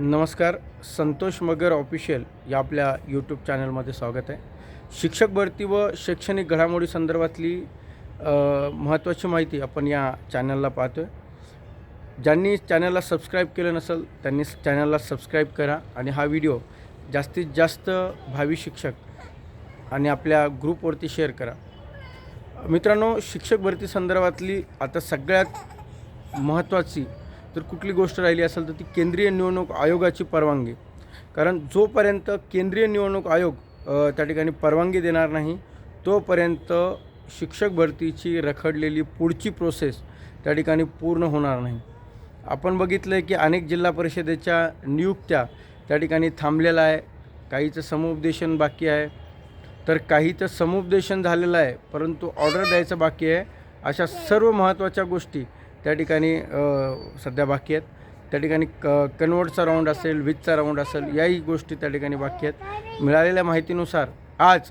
नमस्कार संतोष मगर ऑफिशियल या आपल्या यूट्यूब चॅनलमध्ये स्वागत आहे. शिक्षक भरती व शैक्षणिक घडामोडी संदर्भातली महत्त्वाची माहिती आपण या चॅनलला पाहतो आहे ज्यांनी चॅनलला सबस्क्राईब केलं नसेल त्यांनी चॅनलला सबस्क्राईब करा आणि हा व्हिडिओ जास्तीत जास्त भावी शिक्षक आणि आपल्या ग्रुपवरती शेअर करा. मित्रांनो शिक्षक भरती संदर्भातली आता सगळ्यात महत्त्वाची जर कुठली गोष्ट राहिली असेल तर ती केंद्रीय निवडणूक आयोगाची परवानगी. कारण जोपर्यंत केंद्रीय निवडणूक आयोग त्या ठिकाणी परवानगी देणार नाही तोपर्यंत शिक्षक भरतीची रखडलेली पुढची प्रोसेस त्या ठिकाणी पूर्ण होणार नाही. आपण बघितलं आहे की अनेक जिल्हा परिषदेच्या नियुक्त्या त्या ठिकाणी थांबलेल्या आहे. काहीचं समुपदेशन बाकी आहे. तर काहीचं समुपदेशन झालेलं आहे परंतु ऑर्डर द्यायचं बाकी आहे. अशा सर्व महत्त्वाच्या गोष्टी त्या ठिकाणी सध्या बाकी आहेत. त्या ठिकाणी क कन्वर्टचा राऊंड असेल वीजचा राऊंड असेल याही गोष्टी त्या ठिकाणी बाकी आहेत. मिळालेल्या माहितीनुसार आज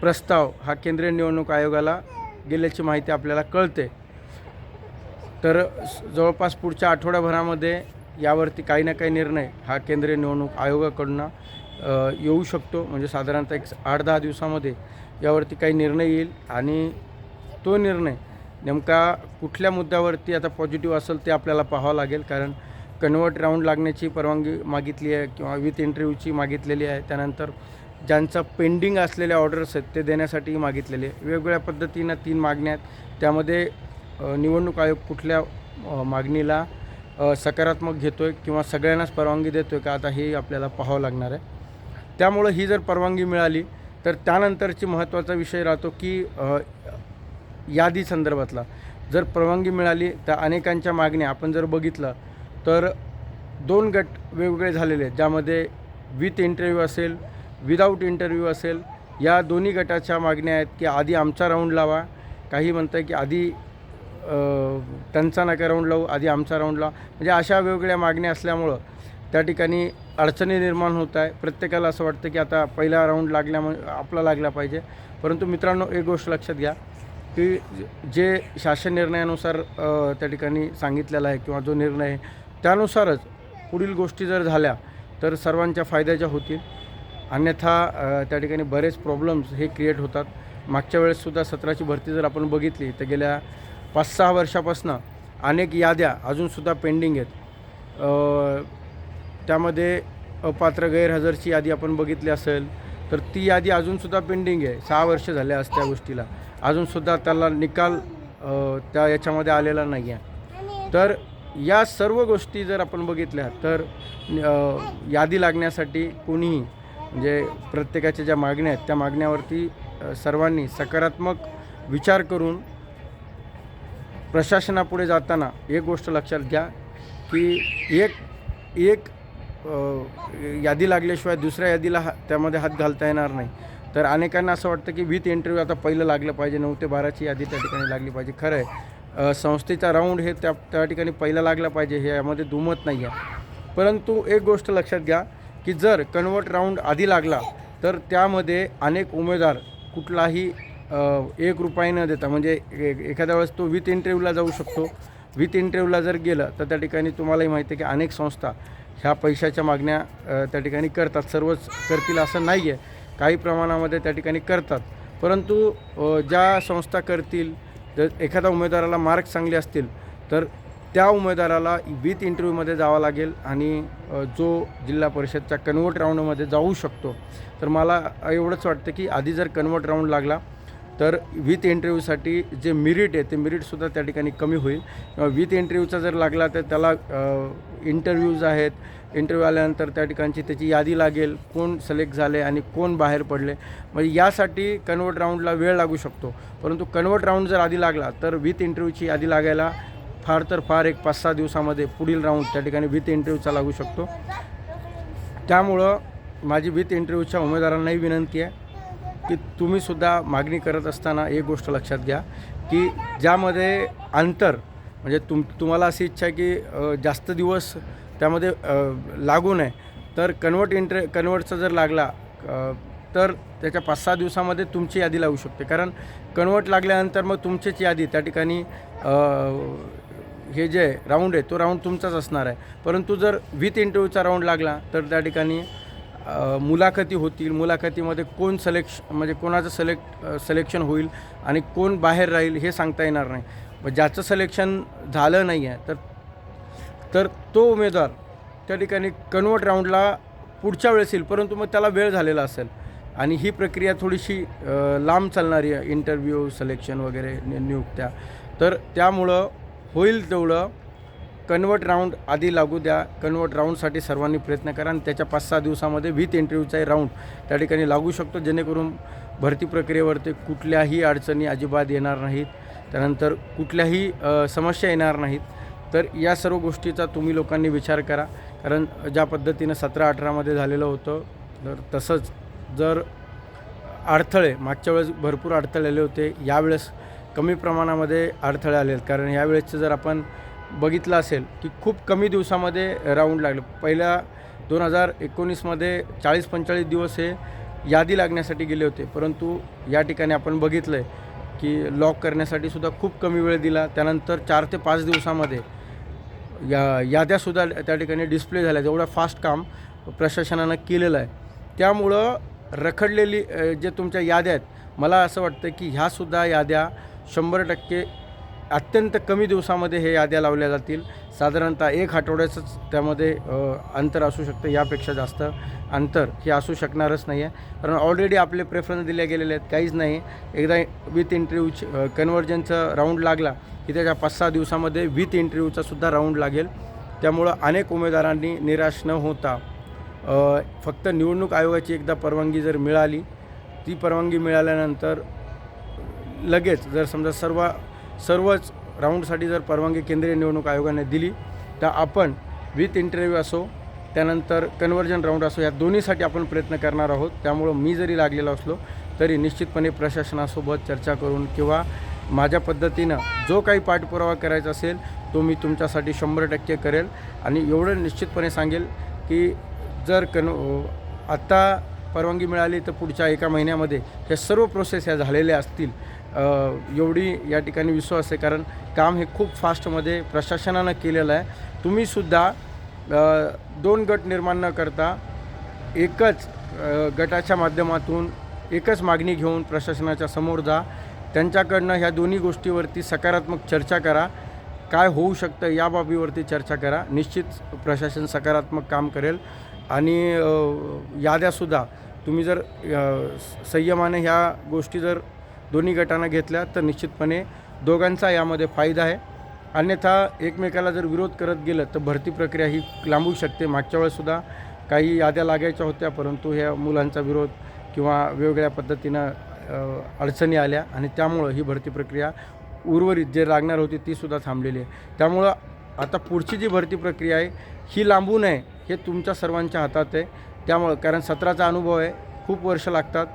प्रस्ताव हा केंद्रीय निवडणूक आयोगाला गेल्याची माहिती आपल्याला कळते. तर जवळपास पुढच्या आठवड्याभरामध्ये यावरती काही ना काही निर्णय हा केंद्रीय निवडणूक आयोगाकडून येऊ शकतो. म्हणजे साधारणतः एक आठ दहा दिवसामध्ये यावरती काही निर्णय येईल आणि तो निर्णय. नेमका कुठल्या मुद्द्यावरती आता पॉझिटिव्ह असेल ते आपल्याला पाहावं लागेल. कारण कन्वर्ट राऊंड लागण्याची परवानगी मागितली आहे किंवा विथ इंटरव्ह्यूची मागितलेली आहे. त्यानंतर ज्यांचा पेंडिंग असलेल्या ऑर्डर्स आहेत ते देण्यासाठी मागितलेले आहे. वेगवेगळ्या पद्धतीनं तीन मागण्या आहेत. त्यामध्ये निवडणूक आयोग कुठल्या मागणीला सकारात्मक घेतो आहे किंवा सगळ्यांनाच परवानगी देतो आहे का आता हे आपल्याला पाहावं लागणार आहे. त्यामुळं ही जर परवानगी मिळाली तर त्यानंतरची महत्त्वाचा विषय राहतो की यादी संदर्भातला. जर परवानगी मिळाली तर अनेकांच्या मागण्या आपण जर बघितलं तर दोन गट वेगवेगळे झालेले आहेत ज्यामध्ये विथ इंटरव्ह्यू असेल विदाऊट इंटरव्ह्यू असेल या दोन्ही गटाच्या मागण्या आहेत की आधी आमचा राऊंड लावा. काही म्हणतं आहे की आधी त्यांचा नका राऊंड लावू आधी आमचा राऊंड लावा. म्हणजे अशा वेगवेगळ्या मागण्या असल्यामुळं त्या ठिकाणी अडचणी निर्माण होत आहे प्रत्येकाला असं वाटतं की आता पहिला राऊंड लागल्यामुळे आपला लागला पाहिजे. परंतु मित्रांनो एक गोष्ट लक्षात घ्या. की जे शासन निर्णयानुसार त्या ठिकाणी सांगितलेला आहे किंवा जो निर्णय आहे त्यानुसारच पुढील गोष्टी जर झाल्या तर सर्वांच्या फायद्याच्या होतील. अन्यथा त्या ठिकाणी बरेच प्रॉब्लेम्स हे क्रिएट होतात. मागच्या वेळेससुद्धा सत्राची भरती जर आपण बघितली तर गेल्या पाच सहा वर्षापासून अनेक याद्या अजूनसुद्धा पेंडिंग आहेत. त्यामध्ये अपात्र गैरहजरची यादी आपण बघितली असेल तर ती यादी अजूनसुद्धा पेंडिंग आहे. सहा वर्ष झाले आज त्या गोष्टीला. अजूनसुद्धा त्याला निकाल त्या याच्यामध्ये आलेला नाही आहे तर या सर्व गोष्टी जर आपण बघितल्या तर यादी लागण्यासाठी कोणीही म्हणजे प्रत्येकाच्या ज्या मागण्या आहेत त्या मागण्यावरती सर्वांनी सकारात्मक विचार करून प्रशासनापुढे जाताना एक गोष्ट लक्षात घ्या की एक एक यादी लागल्याशिवाय दुसऱ्या यादीला हा त्यामध्ये हात घालता येणार नाही. तर अनेकांना असं वाटतं की विथ इंटरव्ह्यू आता पहिलं लागलं पाहिजे नऊ ते बाराची यादी त्या ठिकाणी लागली पाहिजे. खरं आहे संस्थेचा राऊंड हे त्या त्या ठिकाणी पहिला लागला पाहिजे हे यामध्ये दुमत नाही आहे परंतु एक गोष्ट लक्षात घ्या की जर कन्वर्ट राऊंड आधी लागला तर त्यामध्ये अनेक उमेदवार कुठलाही एक रुपये न देता म्हणजे ए- एखाद्या वेळेस तो विथ इंटरव्ह्यूला जाऊ शकतो. विथ इंटरव्ह्यूला जर गेलं तर त्या ठिकाणी तुम्हालाही माहिती आहे की अनेक संस्था ह्या पैशाच्या मागण्या त्या ठिकाणी करतात. सर्वच करतील असं नाही आहे काही प्रमाणामध्ये त्या ठिकाणी करतात. परंतु ज्या संस्था करतील जर एखाद्या उमेदवाराला मार्क चांगले असतील तर त्या उमेदवाराला विथ इंटरव्ह्यूमध्ये जावं लागेल आणि जो जिल्हा परिषदच्या कन्वर्ट राऊंडमध्ये जाऊ शकतो. तर मला एवढंच वाटतं की आधी जर कन्वर्ट राऊंड लागला तर विथ इंटरव्ह्यूसाठी जे मिरिट आहे ते मिरिटसुद्धा त्या ठिकाणी कमी होईल. विथ इंटरव्ह्यूचा जर लागला तर त्याला इंटरव्ह्यूज आहेत. इंटरव्ह्यू आल्यानंतर त्या ठिकाणची त्याची यादी लागेल. कोण सिलेक्ट झाले आणि कोण बाहेर पडले. म्हणजे यासाठी कन्वर्ट राऊंडला वेळ लागू शकतो. परंतु कन्वर्ट राऊंड जर आधी लागला तर विथ इंटरव्ह्यूची यादी लागायला फार तर फार एक पाच सहा दिवसामध्ये पुढील राऊंड त्या ठिकाणी विथ इंटरव्ह्यूचा लागू शकतो. त्यामुळं माझी विथ इंटरव्ह्यूच्या उमेदवारांनाही विनंती आहे. की तुम्हीसुद्धा मागणी करत असताना एक गोष्ट लक्षात घ्या की ज्यामध्ये अंतर म्हणजे तुम तुम्हाला अशी इच्छा आहे की जास्त दिवस त्यामध्ये लागू नये. तर कन्वर्ट इंटर कन्वर्टचा जर लागला तर त्याच्या पाच सहा दिवसामध्ये तुमची यादी लागू शकते. कारण कन्वर्ट लागल्यानंतर मग तुमचीच यादी त्या ठिकाणी हे जे राऊंड आहे तो राऊंड तुमचाच असणार आहे. परंतु जर विथ इंटरव्ह्यूचा राऊंड लागला तर त्या ठिकाणी मुलाखती होतील. मुलाखतीमध्ये कोण सिलेक्श म्हणजे कोणाचं सिलेक्ट सिलेक्शन होईल आणि कोण बाहेर राहील हे सांगता येणार नाही. ज्याचं सिलेक्शन झालं नाही आहे तर तर तो उमेदवार त्या ठिकाणी कन्वर्ट राऊंडला पुढच्या वेळेस येईल परंतु मग त्याला वेळ झालेला असेल. आणि ही प्रक्रिया थोडीशी लांब चालणारी आहे इंटरव्ह्यू सिलेक्शन वगैरे नियुक्त्या. तर त्यामुळं होईल तेवढं कन्वर्ट राऊंड आधी लागू द्या. कन्वर्ट राऊंडसाठी सर्वांनी प्रयत्न करा आणि त्याच्या पाच सहा दिवसामध्ये विथ इंटरव्ह्यूचाही राऊंड त्या ठिकाणी लागू शकतो. जेणेकरून भरती प्रक्रियेवरती कुठल्याही अडचणी अजिबात येणार नाहीत. त्यानंतर कुठल्याही समस्या येणार नाहीत. तर या सर्व गोष्टीचा तुम्ही लोकांनी विचार करा. कारण ज्या पद्धतीनं सतरा अठरामध्ये झालेलं होतं तर तसंच जर अडथळे मागच्या वेळेस भरपूर अडथळे आले होते यावेळेस कमी प्रमाणामध्ये अडथळे आले आहेत कारण यावेळेसचं जर आपण बघितलं असेल की खूप कमी दिवसामध्ये राऊंड लागलं. पहिल्या दोन हजार एकोणीसमध्ये चाळीस पंचेचाळीस दिवस हे यादी लागण्यासाठी गेले होते. परंतु या ठिकाणी आपण बघितलं आहे की लॉक करण्यासाठी सुद्धा खूप कमी वेळ दिला. त्यानंतर चार ते पाच दिवसामध्ये या याद्यासुद्धा त्या ठिकाणी डिस्प्ले झाल्या. एवढं फास्ट काम प्रशासनानं केलेलं आहे. त्यामुळं रखडलेली जे तुमच्या याद्या आहेत मला असं वाटतं की ह्यासुद्धा याद्या शंभर टक्के अत्यंत कमी दिवसामध्ये हे याद्या लावल्या जातील. साधारणतः एक आठवड्याचंच त्यामध्ये अंतर असू शकतं यापेक्षा जास्त अंतर हे असू शकणारच नाही आहे कारण ऑलरेडी आपले प्रेफरन्स दिले गेलेले आहेत काहीच नाही. एकदा विथ इंटरव्ह्यू कन्व्हर्जनचं राऊंड लागला की त्याच्या पाच सहा दिवसामध्ये विथ इंटरव्ह्यूचा सुद्धा राऊंड लागेल. त्यामुळं अनेक उमेदवारांनी निराश न होता फक्त निवडणूक आयोगाची एकदा परवानगी जर मिळाली ती परवानगी मिळाल्यानंतर लगेच जर समजा सर्व सर्वच राऊंडसाठी जर परवानगी केंद्रीय निवडणूक आयोगाने दिली तर आपण विथ इंटरव्ह्यू असो त्यानंतर कन्वर्जन राऊंड असो या दोन्हीसाठी आपण प्रयत्न करणार आहोत. त्यामुळं मी जरी लागलेलो असलो तरी निश्चितपणे प्रशासनासोबत चर्चा करून किंवा माझ्या पद्धतीनं जो काही पाठपुरावा करायचा असेल तो मी तुमच्यासाठी शंभर टक्के करेल. आणि एवढं निश्चितपणे सांगेल की जर कन आत्ता परवानगी मिळाली तर पुढच्या एका महिन्यामध्ये हे सर्व प्रोसेस ह्या झालेल्या असतील. एवढी या ठिकाणी विश्वास आहे. कारण काम हे खूप फास्टमध्ये प्रशासनानं केलेलं आहे. तुम्हीसुद्धा दोन गट निर्माण न करता एकच गटाच्या माध्यमातून एकच मागणी घेऊन प्रशासनाच्या समोर जा. त्यांच्याकडनं ह्या दोन्ही गोष्टीवरती सकारात्मक चर्चा करा. काय होऊ शकतं या बाबीवरती चर्चा करा. निश्चित प्रशासन सकारात्मक काम करेल. आणि याद्यासुद्धा तुम्ही जर संयमाने ह्या गोष्टी जर दोन्ही गटांना घेतल्या तर निश्चितपणे दोघांचा यामध्ये फायदा आहे. अन्यथा एकमेकाला जर विरोध करत गेलं तर भरती प्रक्रिया ही लांबू शकते. मागच्या वेळेसुद्धा काही याद्या लागायच्या होत्या परंतु ह्या मुलांचा विरोध किंवा वेगवेगळ्या पद्धतीनं अडचणी आल्या आणि त्यामुळं ही भरती प्रक्रिया उर्वरित जे लागणार होती तीसुद्धा थांबलेली आहे. त्यामुळं आता पुढची जी भरती प्रक्रिया आहे ही लांबू नये हे तुमच्या सर्वांच्या हातात आहे. त्यामुळं कारण सत्राचा अनुभव आहे खूप वर्ष लागतात.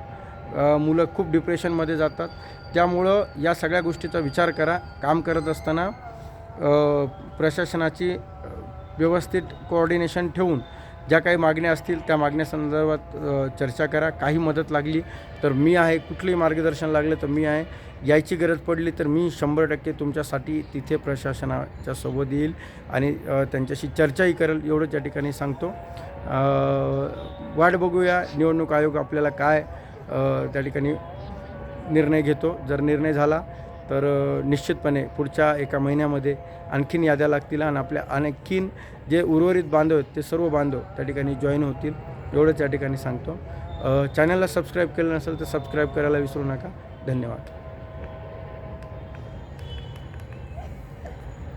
मुलं खूप डिप्रेशनमध्ये जातात. त्यामुळं या सगळ्या गोष्टीचा विचार करा काम करत असताना प्रशासनाची व्यवस्थित कोऑर्डिनेशन ठेवून ज्या काही मागण्या असतील त्या मागण्यासंदर्भात चर्चा करा. काही मदत लागली तर मी आहे. कुठलंही मार्गदर्शन लागलं तर मी आहे. यायची गरज पडली तर मी शंभर टक्के तुमच्यासाठी तिथे प्रशासनाच्या सोबत येईल आणि त्यांच्याशी चर्चाही करेल. एवढंच या ठिकाणी सांगतो. वाट बघूया निवडणूक आयोग आपल्याला काय त्या ठिकाणी निर्णय घेतो. जर निर्णय झाला तर निश्चितपणे पुढच्या एका महिन्यामध्ये आणखीन याद्या लागतील आणि आपल्या आणखीन जे उर्वरित बांधव आहेत ते सर्व बांधव त्या ठिकाणी जॉईन होतील. एवढंच या ठिकाणी सांगतो. चॅनलला सबस्क्राईब केलं नसेल तर सबस्क्राईब करायला विसरू नका. धन्यवाद.